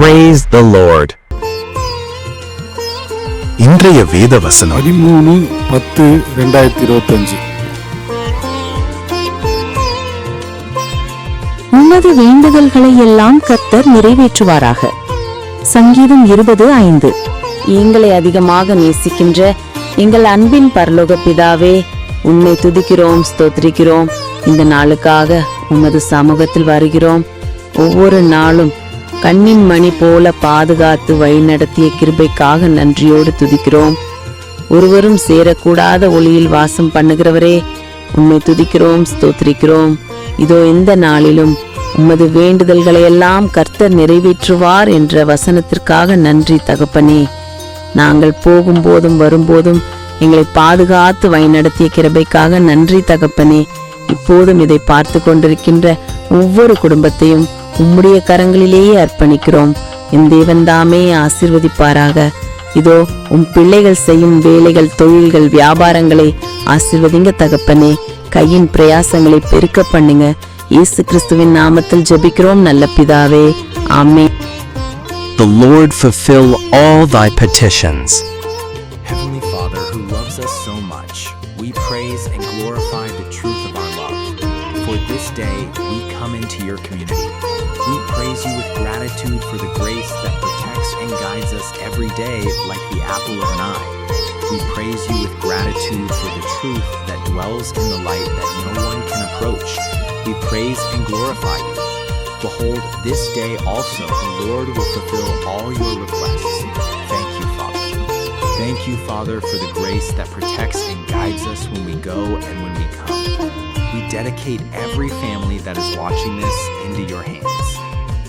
Praise the Lord. இன்றைய வேத வசனம் பதிமூணு பத்து ரெண்டாயிரத்தி இருபத்தஞ்சு. உமது வேண்டுதல்களை எல்லாம் கர்த்தர் நிறைவேற்றுவாராக. சங்கீதம் இருபது ஐந்து. எங்களை அதிகமாக நேசிக்கின்ற எங்கள் அன்பின் பரலோக பிதாவே உன்னை துதிக்கிறோம் ஸ்தோத்திரிக்கிறோம். இந்த நாளுக்காக உமது சமூகத்தில் வருகிறோம். ஒவ்வொரு நாளும் கண்ணின் மணி போல பாதுகாத்து வழிநடத்திய கிருபைக்காக நன்றியோடு துதிக்கிறோம். ஒருவரும் சேரக்கூடாத ஒளியில் வாசம் பண்ணுகிறவரே உண்மை துதிக்கிறோம் ஸ்தோத்திரிக்கிறோம். இதோ இந்த நாளிலும் உமது வேண்டுதல்களை எல்லாம் கர்த்தர் நிறைவேற்றுவார் என்ற வசனத்திற்காக நன்றி தகப்பனே. நாங்கள் போகும்போதும் வரும்போதும் எங்களை பாதுகாத்து வழிநடத்திய கிருபைக்காக நன்றி தகப்பனே. இப்போதும் இதை பார்த்து கொண்டிருக்கின்ற ஒவ்வொரு குடும்பத்தையும் உம்முடைய கரங்களிலேயே அர்ப்பணிக்கிறோம் என் தேவன்தாமே ஆசிர்வதிப்பாராக இதோ உம் பிள்ளைகள் செய்யும் வேலைகள் தொழில்கள் வியாபாரங்களை ஆசிர்வதிங்க தகப்பனே கையின் பிரயாசங்களை பெருக்க பண்ணுங்க இயேசு கிறிஸ்துவின் நாமத்தில் ஜெபிக்கிறோம் நல்ல பிதாவே ஆமே The Lord fulfill all thy petitions. Heavenly Father, who loves us so much, we praise and glorify the truth of our love. For this day, we come into your community. We praise you with gratitude for the grace that protects and guides us every day like the apple of an eye. We praise you with gratitude for the truth that dwells in the light that no one can approach. We praise and glorify you. Behold, this day also the Lord will fulfill all your requests. Thank you, Father. Thank you, Father, for the grace that protects and guides us when we go and when we come We dedicate every family that is watching this into your hands.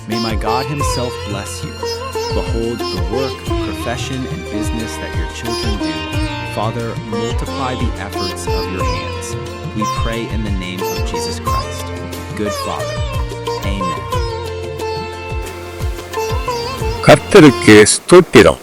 May my God Himself bless you. Behold the work, profession, and business that your children do. Father, multiply the efforts of your hands. We pray in the name of Jesus Christ. Good Father. Amen. கர்த்தருக்கு ஸ்தோத்திரம்